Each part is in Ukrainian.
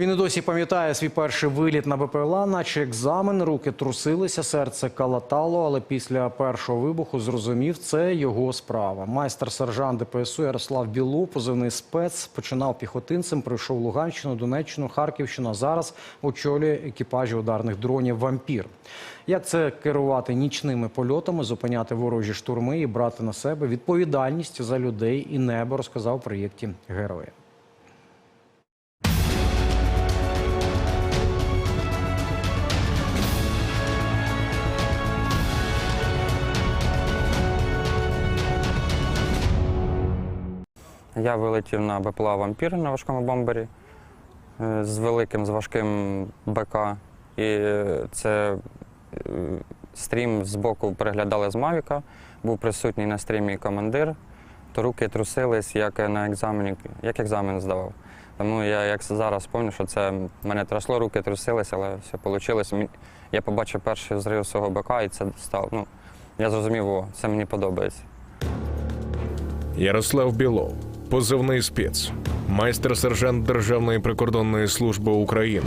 Він і досі пам'ятає свій перший виліт на БПЛА, наче екзамен, руки трусилися, серце калатало, але після першого вибуху зрозумів, це його справа. Майстер-сержант ДПСУ Ярослав Біло, позивний спец, починав піхотинцем, пройшов Луганщину, Донеччину, Харківщину, а зараз очолює екіпажі ударних дронів «Вампір». Як це керувати нічними польотами, зупиняти ворожі штурми і брати на себе відповідальність за людей і небо, розказав у проєкті «Герої». Я вилетів на БПЛА Вампір на важкому бомбері е, з великим, з важким БК. І це е, стрім з боку переглядали з Мавіка. Був присутній на стрімі командир, то руки трусились, як на екзамені, як екзамен здавав. Тому я як зараз пам'ятаю, що це мене трясло, руки трусились, але все вийшло. Я побачив перший зрив свого БК і це стало. Ну, я зрозумів, о, це мені подобається. Ярослав Білов, позивний спец, майстер-сержант Державної прикордонної служби України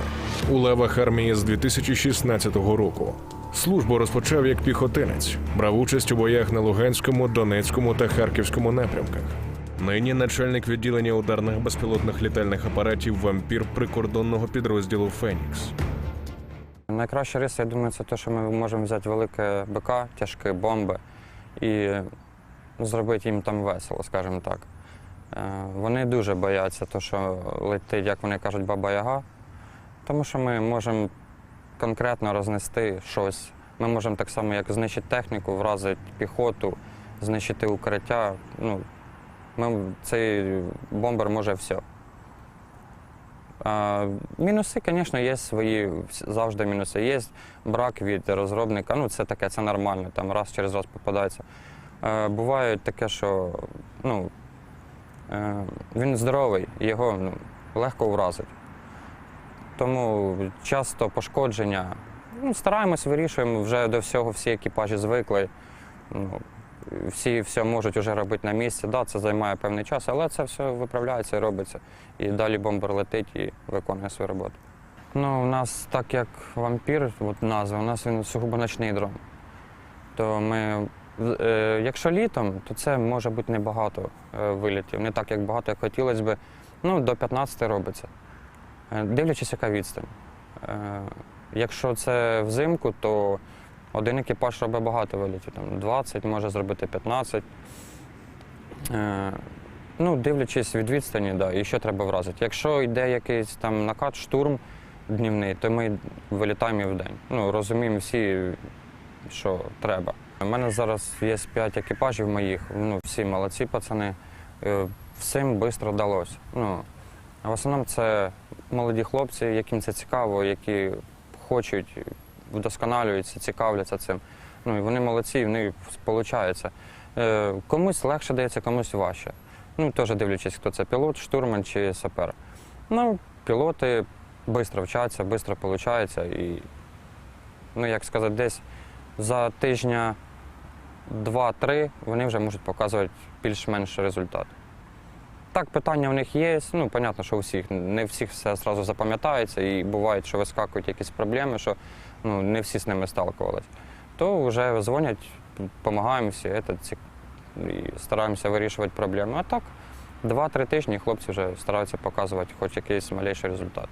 у лавах армії з 2016 року. Службу розпочав як піхотинець, брав участь у боях на Луганському, Донецькому та Харківському напрямках. Нині начальник відділення ударних безпілотних літальних апаратів вампір прикордонного підрозділу Фенікс. Найкраща риса, я думаю, це те, що ми можемо взяти велике БК, тяжкі бомби і зробити їм там весело, скажімо так. Е, Вони дуже бояться, того, що летить, як вони кажуть, баба Яга, тому що ми можемо конкретно рознести щось. Ми можемо так само, як знищити техніку, вразити піхоту, знищити укриття. Ну, ми, цей бомбер може все. А, мінуси, звісно, є свої, завжди мінуси. Є брак від розробника, ну це таке, це нормально, там раз через раз попадається. Е, буває таке, що ну, е, він здоровий, його ну, легко вразить. Тому часто пошкодження. Ну, стараємось, вирішуємо, вже до всього всі екіпажі звикли. Ну, всі все можуть вже робити на місці. Да, це займає певний час, але це все виправляється і робиться. І далі бомбер летить і виконує свою роботу. Ну, у нас так як вампір, от назва, у нас він сугубо ночний дрон. То ми, е, якщо літом, то це може бути небагато е, вилітів. Не так, як багато, як хотілося б. Ну, до 15 робиться. Е, Дивлячись, яка відстань. Е, Якщо це взимку, то один екіпаж робить багато вилітів, там 20, може зробити 15. Е, Ну, дивлячись від відстані, да, і що треба вразити. Якщо йде якийсь там накат, штурм днівний, то ми вилітаємо і в день. Ну, розуміємо всі, що треба. У мене зараз є 5 екіпажів моїх, ну, всі молодці пацани. Е, Всім швидко вдалося. Ну, в основному це молоді хлопці, яким це цікаво, які хочуть, вдосконалюються, цікавляться цим. Ну, і вони молодці, і в них виходить. Е, комусь легше дається, комусь важче. Ну, теж дивлячись, хто це пілот, штурман чи сапер. Ну, пілоти швидко вчаться, швидко виходить. І, ну, як сказати, десь за тижня два-три вони вже можуть показувати більш-менш результат. Так, питання в них є. Ну, понятно, що у всіх, не всіх все одразу запам'ятається, і буває, що вискакують якісь проблеми, що ну, не всі з ними сталкувалися. То вже дзвонять, допомагаємо всі, і стараємося вирішувати проблеми. А так, два-три тижні хлопці вже стараються показувати хоч якийсь малейший результат.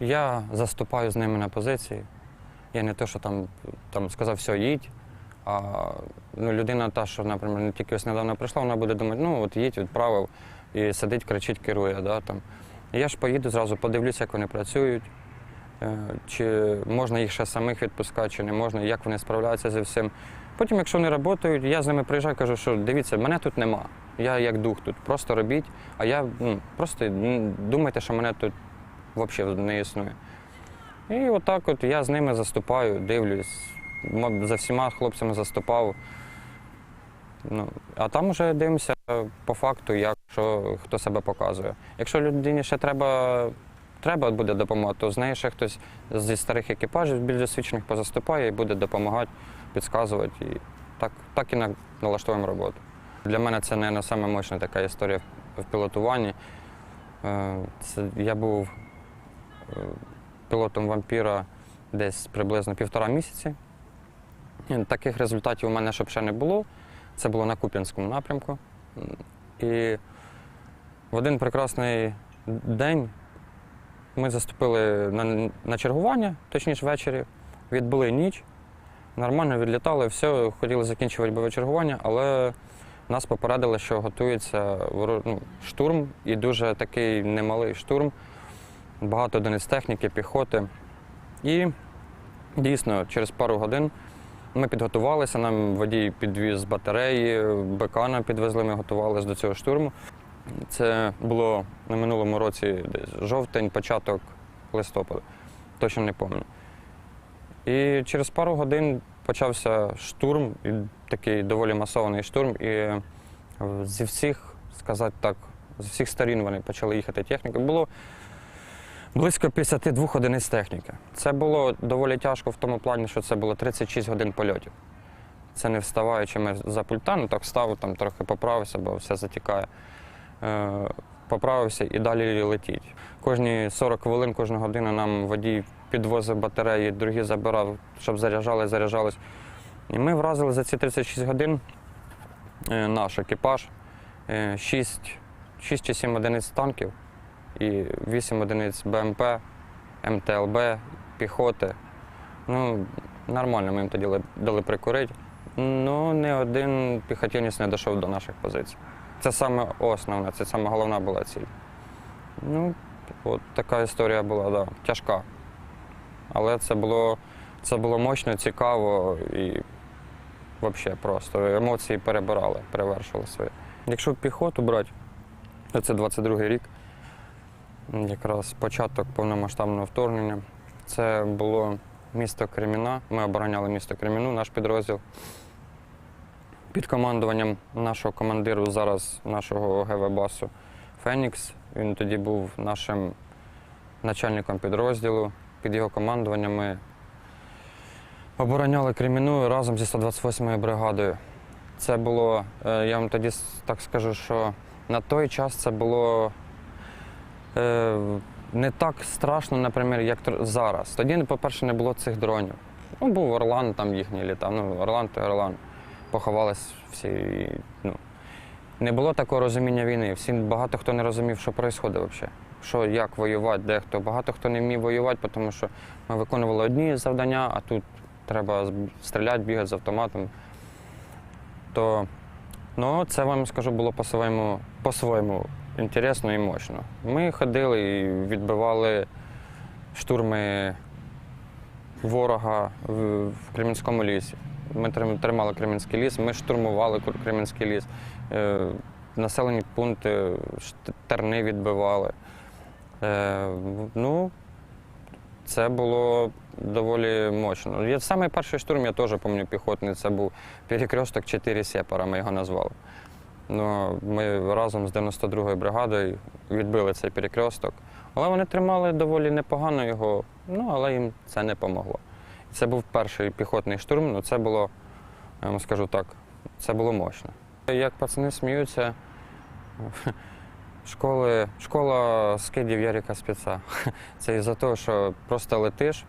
Я заступаю з ними на позиції. Я не те, що там, там сказав, все, їдь. А ну, людина та, що, наприклад, не тільки ось недавно прийшла, вона буде думати, ну от їдь, відправив, і сидить, кричить, керує. Да, там. Я ж поїду зразу, подивлюся, як вони працюють, е, чи можна їх ще самих відпускати, чи не можна, як вони справляються зі всім. Потім, якщо вони працюють, я з ними приїжджаю, кажу, що дивіться, мене тут нема. Я як дух тут, просто робіть, а я ну, просто думайте, що мене тут взагалі не існує. І отак от я з ними заступаю, дивлюсь. За всіма хлопцями заступав. Ну, а там вже дивимося по факту, як хто себе показує. Якщо людині ще треба, треба буде допомога, то з нею ще хтось зі старих екіпажів, більш досвідчених позаступає і буде допомагати, підказувати. І так, так і на- налаштуємо роботу. Для мене це, мабуть, саме така історія в- пілотуванні. Е, Це, я був пілотом вампіра десь приблизно півтора місяці. Таких результатів у мене щоб ще не було. Це було на Куп'янському напрямку. І в один прекрасний день ми заступили на, на чергування, точніше ввечері, відбули ніч, нормально відлітали, все, хотіли закінчувати бойове чергування, але нас попередили, що готується ну, штурм і дуже такий немалий штурм, багато одиниць техніки, піхоти. І дійсно, через пару годин ми підготувалися, нам водій підвіз батареї, БК підвезли, ми готувалися до цього штурму. Це було на минулому році десь жовтень, початок листопада. Точно не пам'ятаю. І через пару годин почався штурм, такий доволі масований штурм. І е, зі всіх, сказати так, з всіх сторін вони почали їхати техніка. Було близько 52 одиниць техніки. Це було доволі тяжко в тому плані, що це було 36 годин польотів. Це не вставаючи ми за пульта, ну так встав, там трохи поправився, бо все затікає. Е, поправився і далі летіть. Кожні 40 хвилин, кожну годину нам водій підвозив батареї, другі забирав, щоб заряджали, заряджались. І ми вразили за ці 36 годин е, наш екіпаж, 6, 6 чи 7 одиниць танків і 8 одиниць БМП, МТЛБ, піхоти. Ну, нормально ми їм тоді дали- прикурити. Ну, ні один піхотинець не дійшов до наших позицій. Це саме основне, це саме головна була ціль. Ну, от така історія була, да, тяжка. Але це було, це було мощно, цікаво і взагалі просто емоції перебирали, перевершили свої. Якщо піхоту брати, це 22-й рік, якраз початок повномасштабного вторгнення. Це було місто Креміна. Ми обороняли місто Креміну, наш підрозділ. Під командуванням нашого командиру, зараз нашого ГВ-басу Фенікс. Він тоді був нашим начальником підрозділу. Під його командуванням ми обороняли Креміну разом зі 128-ю бригадою. Це було, е, я вам тоді так скажу, що на той час це було не так страшно, наприклад, як зараз. Тоді, по-перше, не було цих дронів. Ну, був Орлан, там їхній літав. Ну, Орлан то Орлан. Поховались всі. і, Ну, не було такого розуміння війни. Всі, багато хто не розумів, що відбувається взагалі. Що, як воювати, дехто. Багато хто не вмів воювати, тому що ми виконували одні завдання, а тут треба стріляти, бігати з автоматом. То ну, це вам скажу було по-своєму, по-своєму інтересно і мощно. Ми ходили і відбивали штурми ворога в, Кремінському лісі. Ми тримали Кремінський ліс, ми штурмували Кремінський ліс, е, населені пункти, терни відбивали. Е, ну, це було доволі мощно. Я, самий перший штурм, я теж пам'ятаю піхотний, це був перекресток 4 сепара, ми його назвали. Ну, ми разом з 92-ю бригадою відбили цей перекресток. Але вони тримали доволі непогано його, ну, але їм це не помогло. Це був перший піхотний штурм, ну це було, я вам скажу так, це було мощно. Як пацани сміються, школи, школа скидів Ярика спеца. Це із-за того, що просто летиш,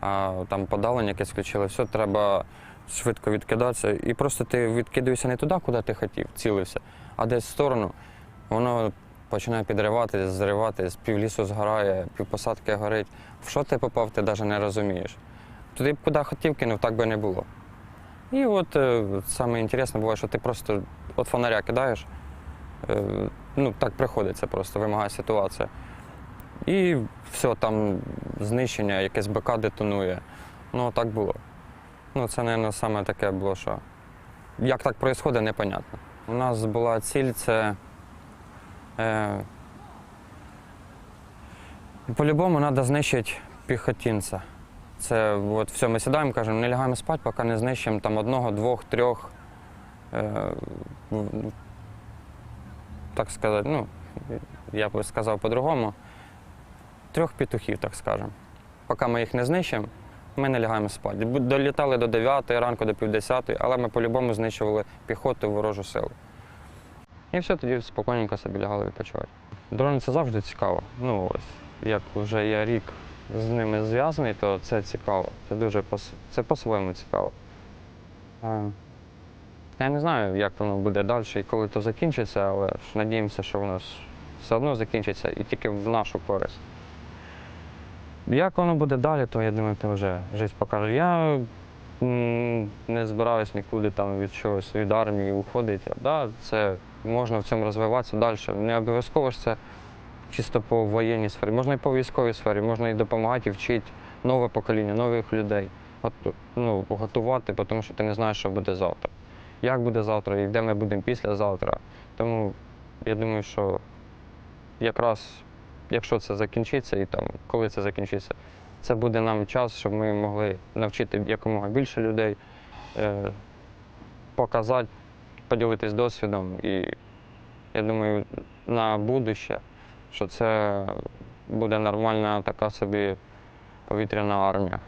а там подавлення якесь включили, все, треба швидко відкидатися. І просто ти відкидуєшся не туди, куди ти хотів, цілився, а десь в сторону. Воно починає підриватися, зриватись, півлісу згорає, півпосадки горить. В що ти попав, ти навіть не розумієш. Туди куди хотів кинув, так би не було. І от е, саме інтересне буває, що ти просто от фонаря кидаєш, е, ну так приходиться просто, вимагає ситуація. І все, там знищення, якесь БК детонує. Ну, так було. Ну, це, мабуть, саме таке було, що як так відбувається, непонятно. У нас була ціль це. Е, по-любому треба знищити піхотинця. Це от все, ми сідаємо, кажемо, не лягаємо спати, поки не знищимо там одного, двох, трьох. Е, так сказати, ну, я б сказав по-другому, трьох петухів, так скажемо. Поки ми їх не знищимо, ми не лягаємо спати. Долітали до 9 ранку, до півдесятої, але ми по-любому знищували піхоту ворожу силу. І все, тоді спокійненько собі лягали відпочивати. Дрони це завжди цікаво. Ну ось. як вже я рік з ними зв'язаний, то це цікаво. Це дуже це по-своєму цікаво. Я не знаю, як воно буде далі і коли то закінчиться, але ж надіємося, що воно все одно закінчиться і тільки в нашу користь. Як воно буде далі, то я думаю, то вже життя покаже. Я не збираюсь нікуди там від чогось від армії уходити. Да, це можна в цьому розвиватися далі. Не обов'язково ж це чисто по воєнній сфері, можна і по військовій сфері, можна і допомагати, і вчити нове покоління, нових людей. От, ну, готувати, тому що ти не знаєш, що буде завтра. Як буде завтра і де ми будемо післязавтра. Тому я думаю, що якраз якщо це закінчиться і там, коли це закінчиться, це буде нам час, щоб ми могли навчити якомога більше людей, е, показати, поділитись досвідом. І я думаю, на будуще, що це буде нормальна така собі повітряна армія.